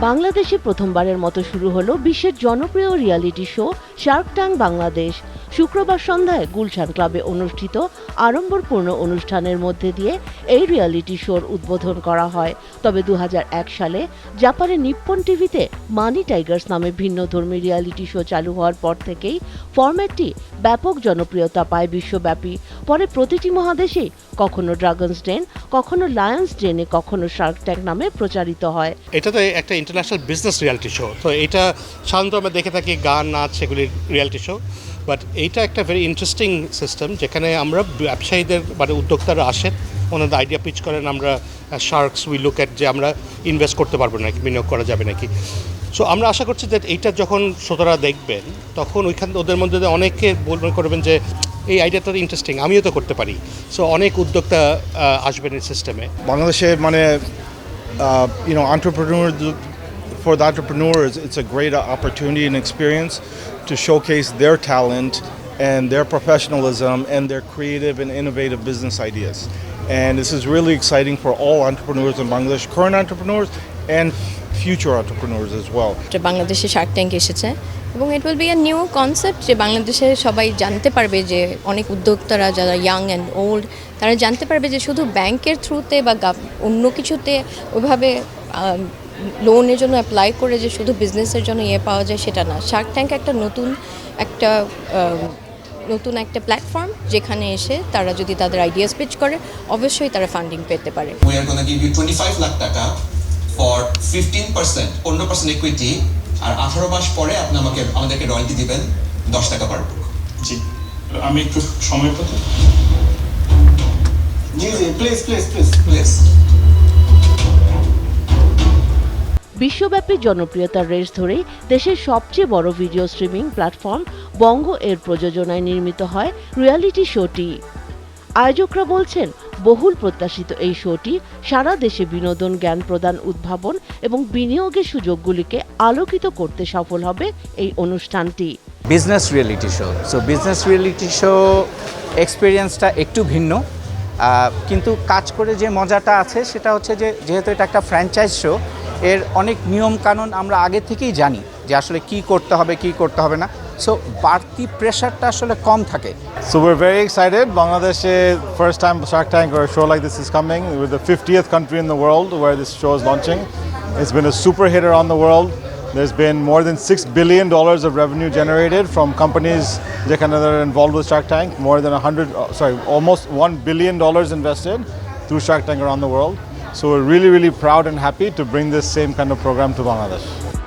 বাংলাদেশে প্রথমবারের মতো শুরু হলো বিশ্বের জনপ্রিয় reality show shark tank Bangladesh শুক্রবার সন্ধ্যায় গুলশান ক্লাবে অনুষ্ঠিত আড়ম্বরপূর্ণ অনুষ্ঠানের মধ্যে দিয়ে এই রিয়ালিটি শোর উদ্বোধন করা হয়। তবে দু হাজার এক সালে জাপানের নিপ্পন টিভিতে মানি টাইগার্স নামে ভিন্ন ধর্মী রিয়ালিটি শো চালু হওয়ার পর থেকেই ফরম্যাটটি ব্যাপক জনপ্রিয়তা পায় বিশ্বব্যাপী। পরে প্রতিটি মহাদেশেই কখনো ড্রাগনস ডেন কখনো লায়ন্স ডেনে কখনো শার্ক ট্যাঙ্ক নামে প্রচারিত হয়। এটা তো একটা ইন্টারন্যাশনাল বিজনেস রিয়ালিটি শো তো এটা সাধারণত আমরা দেখে থাকি, গান, নাচ, সেগুলির রিয়ালিটি শো বাট এইটা একটা ভেরি ইন্টারেস্টিং সিস্টেম যেখানে আমরা ব্যবসায়ীদের মানে উদ্যোক্তারা আসেন ওনাদের আইডিয়া পিচ করেন, আমরা শার্কস উই লুক অ্যাট যে আমরা ইনভেস্ট করতে পারব নাকি, বিনিয়োগ করা যাবে নাকি। সো আমরা আশা করছি যে এইটা যখন শ্রোতারা দেখবেন, তখন ওইখান, ওদের মধ্যে অনেকে বলবেন করবেন যে, এই আইডিয়াটা ইন্টারেস্টিং আমিও তো করতে পারি। সো অনেক উদ্যোক্তা আসবেন এই সিস্টেমে বাংলাদেশে মানে you know know entrepreneurs for the entrepreneurs it's a great opportunity and experience to showcase their talent and their professionalism and their creative and innovative business ideas and this is really exciting for all entrepreneurs in Bangladesh current entrepreneurs and future entrepreneurs as well বাংলাদেশে shark tank এসেছে এবং it will be a new concept যে বাংলাদেশে সবাই জানতে পারবে যে অনেক উদ্যোক্তারা যারা ইয়াং অ্যান্ড ওল্ড তারা জানতে পারবে যে শুধু ব্যাংকের থ্রুতে বা অন্য কিছুতে ওইভাবে লোনের জন্য অ্যাপ্লাই করে যে শুধু বিজনেসের জন্য ইয়ে পাওয়া যায় সেটা না। শার্ক ট্যাঙ্ক একটা নতুন একটা নতুন একটা প্ল্যাটফর্ম যেখানে এসে তারা যদি তাদের আইডিয়াস পিচ করে অবশ্যই তারা ফান্ডিং পেতে পারে। Are going to give you 25 lakh টাকা for 15 পার্সেন্ট পনেরো পার্সেন্ট ইকুইটি আর আঠারো মাস পরে আপনি আমাকে আমাদেরকে রয়্যালটি দিবেন দশ টাকা পার বুক জি। আমি একটু সময় পেতে জি জি প্লিজ প্লিজ প্লিজ প্লিজ বিশ্বব্যাপী জনপ্রিয়তার রেস ধরেই দেশের সবচেয়ে বড় ভিডিও স্ট্রিমিং প্ল্যাটফর্ম বঙ্গ এর প্রযোজনায় নির্মিত হয় রিয়ালিটি শোটি। আয়োজকরা বলছেন, বহুল প্রত্যাশিত এই শোটি সারা দেশে বিনোদন, জ্ঞান প্রদান, উদ্ভাবন এবং বিনিয়োগের সুযোগগুলিকে আলোকিত করতে সফল হবে এই অনুষ্ঠানটি। Business reality show. So business reality show এক্সপিরিয়েন্সটা একটু ভিন্ন। কিন্তু কাজ করে যে মজাটা আছে সেটা হচ্ছে যে, যেহেতু এটা একটা ফ্র্যাঞ্চাইজ শো এর অনেক নিয়ম কানুন আমরা আগে থেকেই জানি যে আসলে কি করতে হবে কি করতে হবে না সো বাড়তি প্রেশারটা আসলে কম থাকে excited. Bangladesh, eh, first time Shark Tank or a show like this is coming. We're the 50th country in the world where this show is launching. It's been a super hit around the world. There's been more than six billion dollars of revenue generated from companies that are involved with Shark Tank. More than a hundred, uh, sorry, almost one billion dollars invested through Shark Tank around the world. So we're really, really proud and happy to bring this same kind of program to Bangladesh.